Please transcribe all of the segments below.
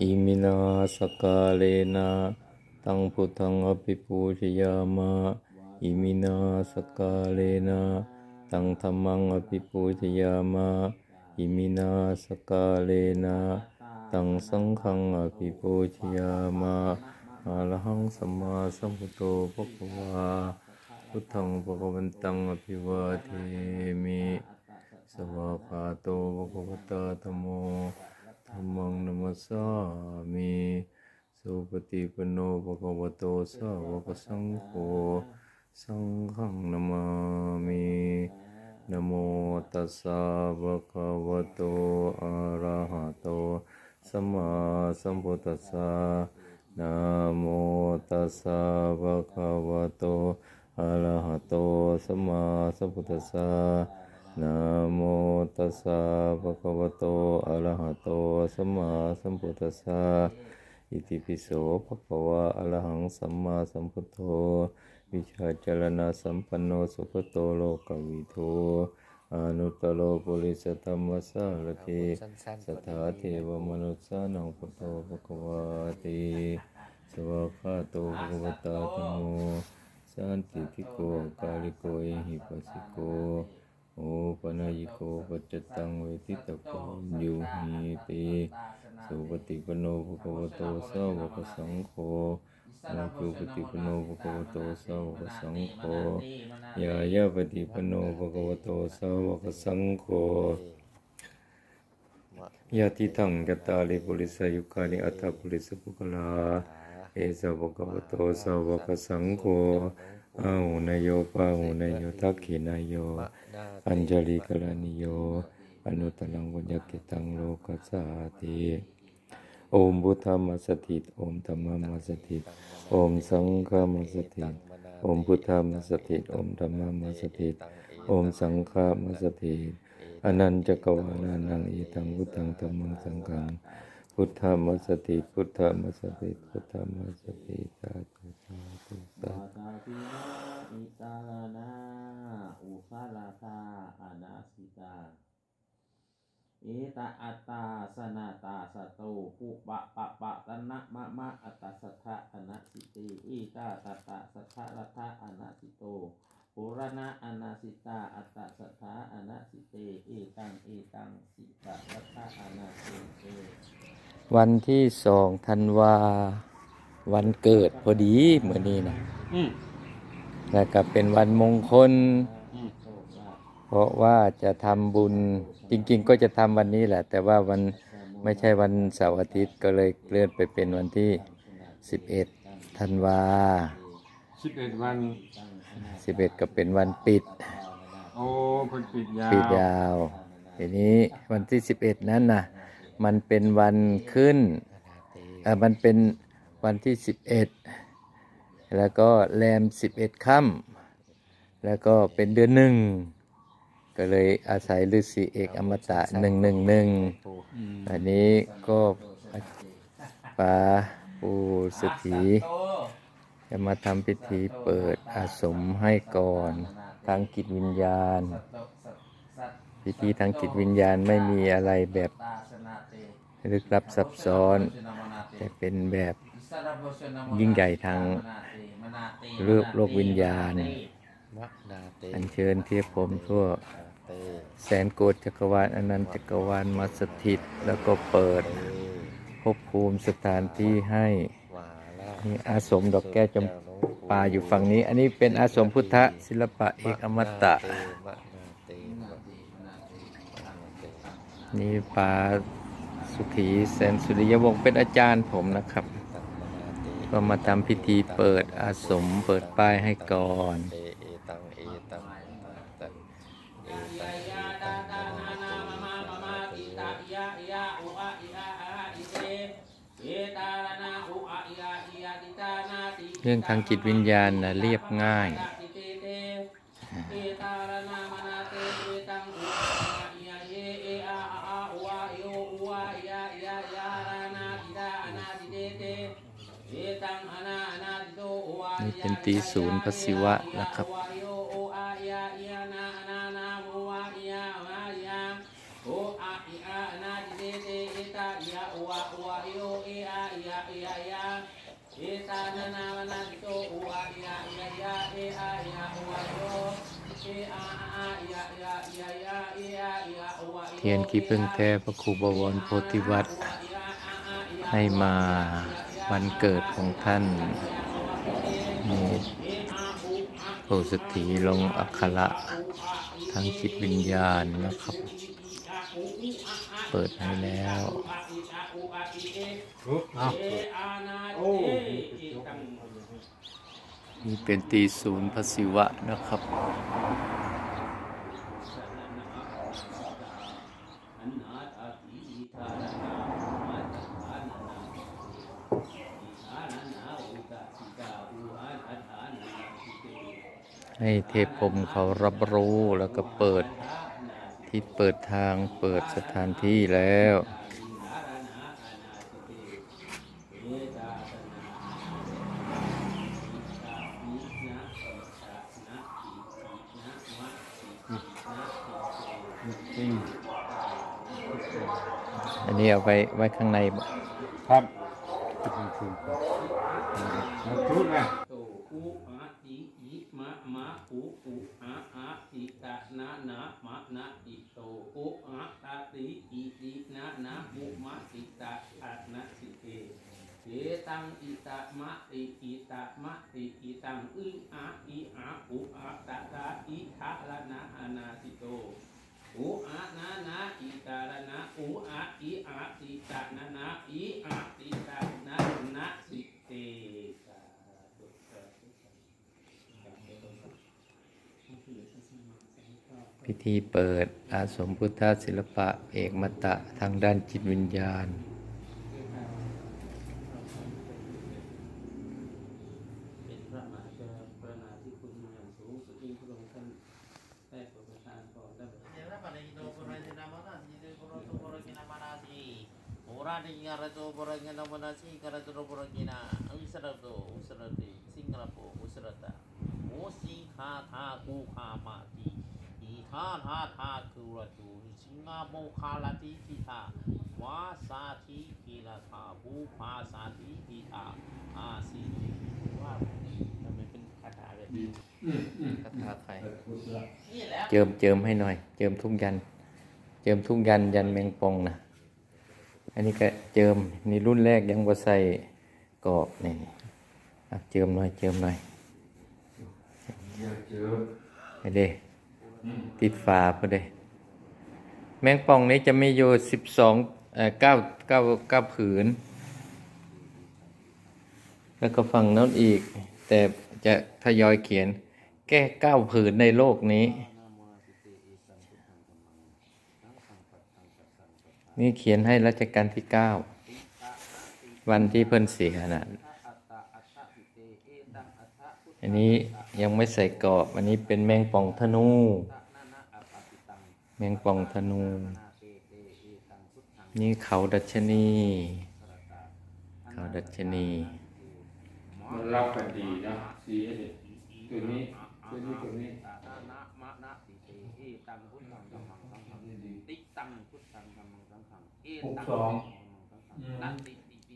อิมินาสกาเลนะตังพุทธังอภิปูชยามะอิมินาสกาเลนะตังธรรมังอภิปูชยามะอิมินาสกาเลนะตังสังฆังอภิปูชยามะอะระหังสัมมาสัมพุทโธภควาพุทธังภควันตังอภิวาเทมิสวากาโตภควตาธรรมโม ธัมมังนัมสสามิสุปฏิปันโนภควโตสาวกสังโฆสังฆังนมามินโมตัสสะภะคะวะโตอะระหะโตสัมมาสัมพุทธัสสะนะโมตัสสะภะคะวะโตอะระหะโตสัมมาสัมพุทธัสสะ นะโมตัสสะภะคะวะโต อะระหะโต สัมมาสัมพุทธัสสะ อิติปิโสภะคะวะอะระหังสัมมาสัมพุทโธ วิชาจารณะสัมปันโนสุขโตโลกวิทูอนุตตโลปุริสธรรมสารติสถาเทวมนุสสานังพุทโธภะคะวะติสวากขาโตภะคะวะตาธัมโมสันติทิโกกาลิโกเอหิปัสสิโก โอปนายโกปัจจตังเวทิตโกยุหิติสุปฏิปโนภควโตสาวกสังโฆนาจุปฏิปโนภควโตสาวกสังโฆยายาปฏิปโนภควโตสาวกสังโฆยะติทังยะตาลิปุริสยุคานิอัตถปุริสปุคลาเอสาวกวโตสาวกสังโฆ อาหุนโยปาหุนโยทักขินโย อัญจลิกลานิโย อนุตตังวุญญกิตังโลกัสสาติโอมพุทธมัสสถิต โอมธรรมมัสสถิต โอมสังฆมัสสถิต โอมพุทธมัสสถิต โอมธรรมมัสสถิต โอมสังฆมัสสถิตอนันจักวาลานังอีตังพุทธังธรรมังสังฆัง พุทธมัสสถิพุทธมัสสถิพุทธมัสสถิตสาธุสาธุสาธุตาปินะอิตาลานาอุคาลาตาอานาสิตาเอตาอัตตาสนาตาสโตปุปะปะปะตนะมะมะอัตตาสัทธะอนัสิติอีตาตตะสัทธะรัทะอนัสิโต ปุรณะอนาสิตา อัตตาสัทธะอนัสิเต เอตัง เอตัง สิตารัทะอนาสิเต วันที่สองธันวา วันเกิดพอดีเหมือนนี้นะอืมแล้วก็เป็นวันมงคล อืมโชคลาภเพราะว่าจะทำบุญจริง ๆ ก็จะทำวันนี้แหละ แต่ว่าวันไม่ใช่วันเสาร์อาทิตย์ก็เลยเลื่อนไปเป็นวันที่ 11ธันวาสิบเอ็ดวัน 11ก็เป็นวันปิด โอ้คนปิดยาวปิดยาวทีนี้วันที่11นั้นนะมันเป็นวันขึ้นเอ่อมันเป็นวันที่11แล้วก็แรม11ค่ำแล้วก็เป็นเดือนหนึ่งก็เลยอาศัยฤาษีเอกอมตะ111อืมอันนี้ก็ปาปูสถี จะมาทำพิธีเปิดอาสมให้ก่อน ทางจิตวิญญาณ พิธีทางจิตวิญญาณไม่มีอะไรแบบลึกลับซับซ้อน แต่เป็นแบบยิ่งใหญ่ทางโลกโลกวิญญาณ อัญเชิญเทียบผมทั่วแสนโกฏจักรวาลอนันตจักรวาลมาสถิต แล้วก็เปิดภพภูมิสถานที่ให้ นี่อาสมดอกแก้วจำปาอยู่ฝั่งนี้ อันนี้เป็นอาสมพุทธศิลปะเอกอมตะ นี่ปาสุขีแสนสุริยวงศ์เป็นอาจารย์ผมนะครับ ก็มาทำพิธีเปิดอาสมเปิดป้ายให้ก่อน เรื่องทางจิตวิญญาณนะเรียบง่าย นี่เป็นตีศูนย์พระศิวะนะครับ โออะอิอะนาจิเตเตอิตาย เอ ตานานามนาติโตอุอาอิยะอิยะยะเออาอิยะอุวาโยเออาอาอิยะยะอิยะยะเออาอิยะอุวาโยเทียนขี้พึ่งแท้พระครูบวรโพธิวัตรให้มาวันเกิดของท่านนี่โปสถีลงอักขระทั้งจิตวิญญาณนะครับ เปิดให้แล้ว เอาโอ้นี่เป็นตีศูนย์พระศิวะนะครับ ให้เทพพรหมเขารับรู้แล้วก็เปิดที่เปิดทางเปิดสถานที่แล้ว จริง อันนี้เอาไว้ไว้ข้างในบ่ครับทุกคนถูกแล้วพูดนะโตอุอะติอิมะมะอุอุอะอะติตะนะนะมะนะติโตอุอะตะติอิตินะนะมุมะติตะอะนะสิเตเตตังอิตะมะติอิตะมะติอิตังอึอะอิอะอุอะตะตะอิทะละนะอะนาสิโต อุอะนะนะอิตาระนะอุอะอิอะติตะนะนะอิอะติตะนะนะสิเตสาธุสาธุพิธีเปิดอาสมพุทธศิลปะเอกมตะทางด้านจิตวิญญาณ เป็นพระมหากรุณาธิคุณอย่างสูงสุดยิ่งพระองค์ท่านได้โปรดประทานพรได้ประทาน Ora pada itu pura di nama nasi, itu pura tu pura kina mana nasi. Ora di ngara tu pura kina mana nasi, ngara tu pura kina. Usara tu, usara di, singara po, usara ta. O si kha tha ku kha ma ti. I tha tha tha ku ra tu, singa mo kha la ti ti tha. Wa sa ti ki la tha, bu pha sa ti ti tha. A si ti. Wa ทำไมเป็นคาถาแบบนี้คาถาไทยนี่แหละเจิมเจิมให้หน่อย เจิมทุกยัน เจิมทุกยันยันแมงปองนะ อันนี้ก็เจิมนี่รุ่นแรกยังบ่ใส่กรอบนี่เจิมหน่อยเจิมหน่อยอย่าเจอไปเด้ติดฝาพอด้แมงป่องนี้จะไมีอยู่สิบสองเอ่อเก้าเก้าเก้าผืน แล้วก็ฝั่งโน้นอีก แต่จะทยอยเขียนแก้เก้าผืนในโลกนี้ นี่เขียนให้รัชกาลที่เก้าวันที่เพิ่นเสียนะอันนี้ยังไม่ใส่กรอบ อันนี้เป็นแมงป่องธนู แมงป่องธนู นี่เขาดัชนี เขาดัชนีมันรับกันดีนะสีตัวนี้ตัวนี้ตัวนี้ นะอุอุ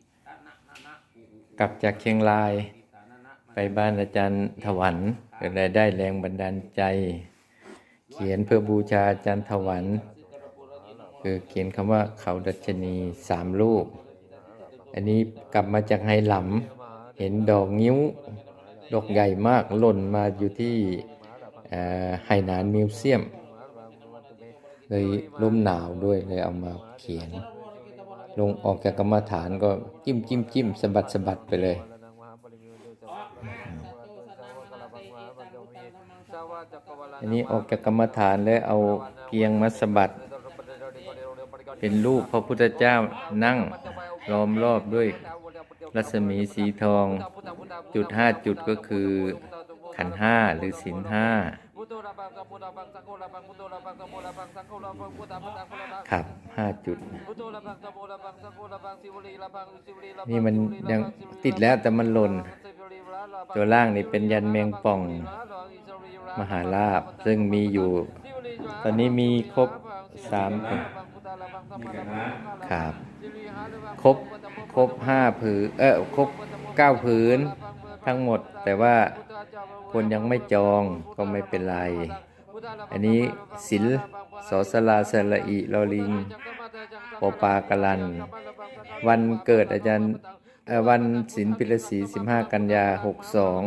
อุกลับจากเชียงรายติตะนะนะมะไปบ้านอาจารย์ถวันก็เลยได้แรงบันดาลใจ เขียนเพื่อบูชาอาจารย์ถวันคือเขียนคำว่าเขาดัชนีสามรูปอันนี้กลับมาจากไฮหลำเห็นดอกงิ้ว ดอกใหญ่มากหล่นมาอยู่ที่เอ่อไหหนานมิวเซียม เลยลมหนาวด้วยเลยเอามาเขียน ลงออกจากกรรมฐานก็จิ้มจิ้มจิ้มสะบัดสะบัดไปเลยอันนี้ออกจากกรรมฐานแล้วเอาเพียงมาสะบัดเป็นรูปพระพุทธเจ้านั่งล้อมรอบด้วยรัศมีสีทอง จุดห้าจุดก็คือขันห้าหรือศีลห้า ครับห้าจุดนี่มันยังติดแล้วแต่มันหล่น ตัวล่างนี่เป็นยันแมงป่อง มหาลาภซึ่งมีอยู่ ตอนนี้มีครบสามครับ ครบครบห้าผือเออครบ19ผืนทั้งหมดแต่ว่า คนยังไม่จองก็ไม่เป็นไร อันนี้ศิลสอสลาสละอิลอลิงปอปากลัน วันเกิดอาจารย์วันศิลปิลศรี15 กันยา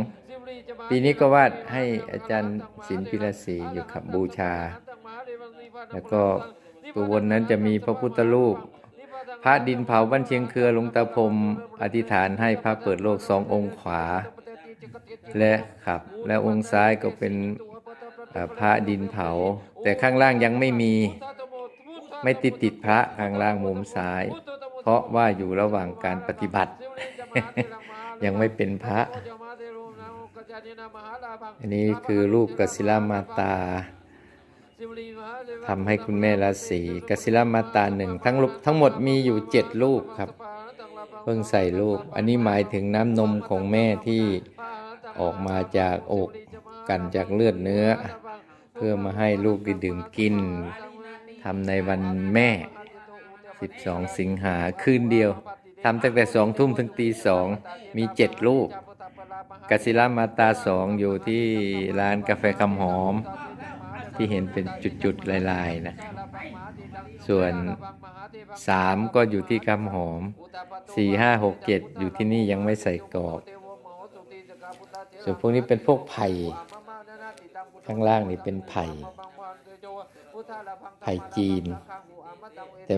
62 ปีนี้ก็วาดให้อาจารย์ศิลปิลศรีอยู่ครับบูชา แล้วก็ตัวบนนั้นจะมีพระพุทธรูปพระดินเผาบ้านเชียงเครือหลวงตาพรมอธิษฐานให้พระเปิดโลกสององค์ขวา และครับ และองค์ซ้ายก็เป็นพระดินเผา แต่ข้างล่างยังไม่มีไม่ติดติดพระข้างล่างมุมซ้าย เพราะว่าอยู่ระหว่างการปฏิบัติ ยังไม่เป็นพระ อันนี้คือรูปกศิลามาตาทำให้คุณแม่ราศีกศิลามาตาหนึ่งทั้งทั้งหมดมีอยู่เจ็ดรูปครับ เพิ่งใส่รูป อันนี้หมายถึงน้ำนมของแม่ที่ ออกมาจากอกกันจากเลือดเนื้อ เพื่อมาให้ลูกได้ดื่มกินทำในวันแม่ 12 สิงหาคืนเดียวทำตั้งแต่สองทุ่มถึงตีสองมีเจ็ดรูปกศิลามาตาสองอยู่ที่ร้านกาแฟคำหอม ที่เห็นเป็นจุดๆลายๆนะส่วนสามก็อยู่ที่คำหอมสี่ห้าหกเจ็ดอยู่ที่นี่ยังไม่ใส่กรอบ ส่วนพวกนี้เป็นพวกไผ่ข้างล่างนี่เป็นไผ่ไผ่จีน แต่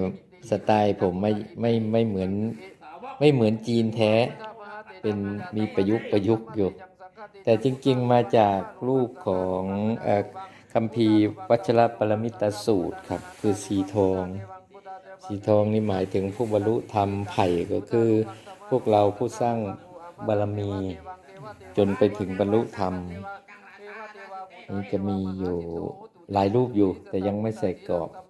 สไตล์ผมไม่ไม่ไม่เหมือนไม่เหมือนจีนแท้ เป็นมีประยุกต์ประยุกต์อยู่ แต่จริงๆมาจากรูปของเอ่อคัมภีร์วัชรปรมิตสูตรครับ คือสีทอง สีทองนี่หมายถึงผู้บรรลุธรรมไผ่ก็คือ พวกเราผู้สร้างบารมี จนไปถึงบรรลุธรรมนี่จะมีอยู่หลายรูปอยู่ แต่ยังไม่ใส่กรอบ